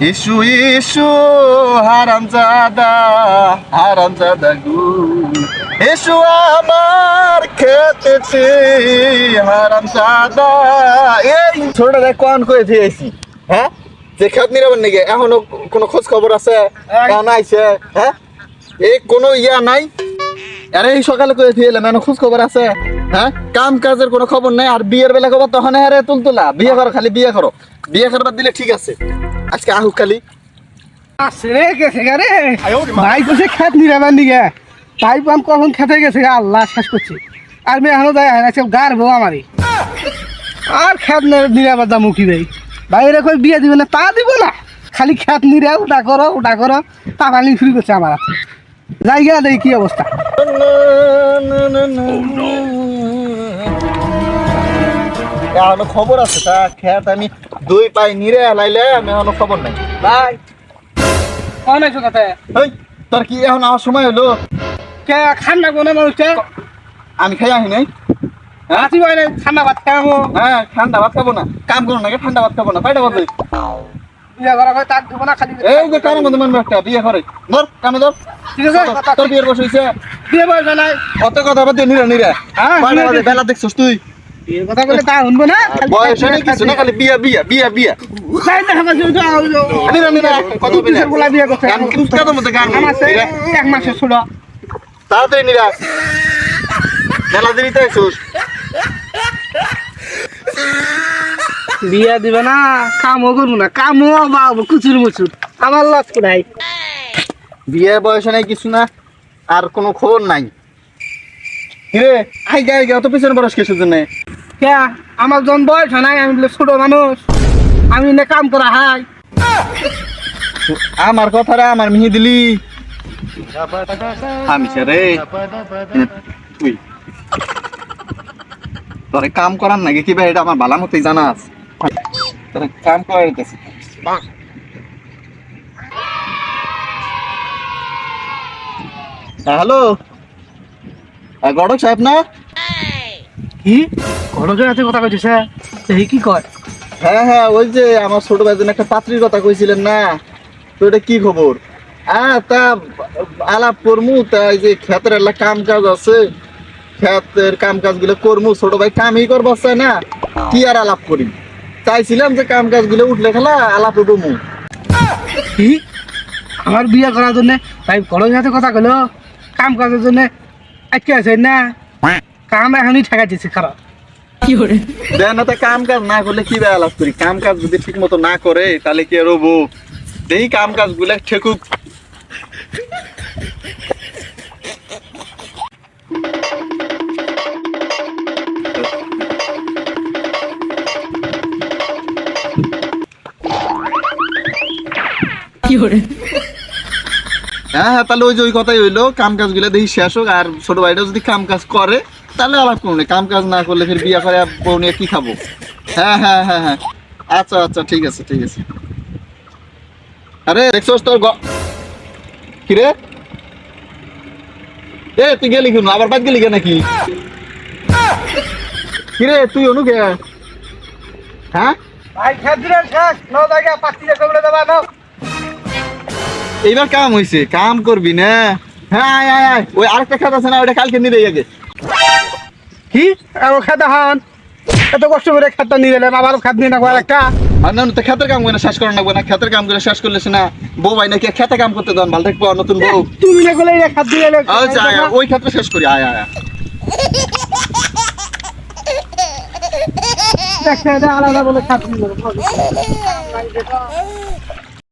Issue issue হারাম জাদা হারাম জাদা গু। ইসু আমার খেতেছে হারাম জাদা এই ছোট দেখ কোন কই দিয়েছি হ্যাঁ? যে খেত নিরাবেন নাকি? এখনও কোনো খোঁজ খবর আছে আইছে হ্যাঁ? এই কোনো ইয়া নাই? আরে এই সকালে কয়ে দিয়ে এলাম? খোঁজ খবর আছে? হ্যাঁ? কাম কাজের কোনো খবর নাই? আর বিয়ের বেলা খবর তখন আরে তুলতুলা। বিয়ে করো খালি বিয়ে করো। বিয়ে করবার দিলে ঠিক আছে। আজকে আহুক খালি আসরে গেছে গা রে। ভাই কইছে খেত নিরাবার নিগে তাই পাম কখন খেতে গেছে গা আল্লাহ শেষ করছি। আর মেয়ে এখনও যায় না সব গার বউ আমারই। আর খেত নিরাবার দাম কি ভাই বাইরে কই বিয়ে দিবে না তা দিব না। খালি খেত নিরা ওটা করো ওটা করো। তা পানি শুরু করছে আমার হাতে। জায়গা দেই কি অবস্থা। খবর আছে তা খেত আমি দুই পাই নিরে লাইলে আমি খবর নাই। ভাই অনেক কথা ওই তোর কি এখন আমার সময় হলো? কে খান্না কোনে মানুষটা আমি খাই আহি নাই। আসি ভাই ঠান্ডা ভাত খাব হ্যাঁ ঠান্ডা ভাত খাব না। কাম করো নাকি ঠান্ডা ভাত খাব না? কয়টা বাজে বিয়ে করা হয় তাক দিব না খালি এই যে কারণ মধ্যে মানবে একটা বিয়ে করে ধর কামে ধর ঠিক আছে তোর বিয়ের বসে বিয়ে বয়স নাই। অত কথা বাদ দিয়ে নিরা নিরা হ্যাঁ। বেলা দেখছিস তুই। বিয়ের কথা বলে তা শুনব না? বয়স না কিছু না খালি বিয়া বিয়া বিয়া বিয়া। তাই না আমার কত বিয়া? কিসের গোলা বিয়ে করছে? গান কিন্তু কাদের মধ্যে গান আমার সে এক মাসের ছিল তাড়াতাড়ি নিরা মেলা দেরিতে আইসুস। বিয়ে দিবে না কামও করব না। কামও বা কুচুর মুচুর। আমার লস নাই বিয়ে বয়স নাই কিছু না আর কোনো খবর নাই। কিরে? আই গাই গে অত পিছনে বয়স কিসের জন্য? কে? আমার জন বয়স হয় নাই, আমি ছোট মানুষ, আমি এনে কাম করা হাই আমার কথাটা আমার মিহি দিলি। তোরে কাম করার নাকি কি ভাই এটা আমার ভালো মতোই জানা আছে। তোরে কাম করার দিতেছি হ্যালো। গড়ক সাহেব না? কি? ঘটকের হাতে কথা কইছে এই কি কয়? হ্যাঁ হ্যাঁ ওই যে আমার ছোট ভাইজন একটা পাত্রীর কথা কইছিলেন না? তো এটা কি খবর? হ্যাঁ তা আলাপ করমু তা এই যে ক্ষেতের একটা কাম কাজ আছে ক্ষেতের কাম কাজগুলো করমু ছোট ভাই কামই করব চায় না কি আর আলাপ করি? চাইছিলাম যে কাম কাজগুলো উঠলে খেলা আলাপ করব কি? আমার বিয়ে করার জন্য ভাই ঘটকের হাতে কথা কইলো কাম কাজের জন্য আজকে আছে না? কাম এখনই ঠেকা দিচ্ছে খারাপ দেন না তা কাম কাজ না করলে কি আলাপ করি? কাম কাজ যদি ঠিক মতো না করে তাহলে কি আর হব? এই কাম কাজগুলো ঠেকুক হ্যাঁ হ্যাঁ তাহলে ওই যে ওই কথাই হইল, কাম কাজগুলো দেখি শেষ হোক, আর ছোট ভাইটা যদি কাম কাজ করে, তাহলে আলাপ করুন কাম কাজ না করলে ফির বিয়ে করে বউ নিয়ে কি খাব? হ্যাঁ হ্যাঁ হ্যাঁ হ্যাঁ। আচ্ছা আচ্ছা ঠিক আছে ঠিক আছে। আরে, দেখছোস তোর গ- কি রে? এ, তুই গেলি কেন? আবার বাদ গেলি কেন নাকি? কি রে, তুই অনুকে হ্যাঁ? ভাই খেত শেষ, ন জায়গা এইবার কাম হইছে কাম করবি না? হ্যাঁ আয় আয় আয়। ওই আরেকটা খাত আছে না ওটা কালকে নিয়ে আগে। কি? আর খেতে হন। এত কষ্ট করে খেতটা নিয়ে গেলেন আবার খাত নিয়ে না একটা আর না তো খেতের কাম করে শেষ করা লাগবে না। খেতের কাম করে শেষ করলে না বউ ভাই নাকি খেতে কাম করতে দেন ভালো থাকব নতুন বউ। তুমি না গেলে খাত দিয়ে গেলে আচ্ছা ওই ক্ষেত্রে শেষ করি আয় আয় আলাদা বলে খাত নিয়ে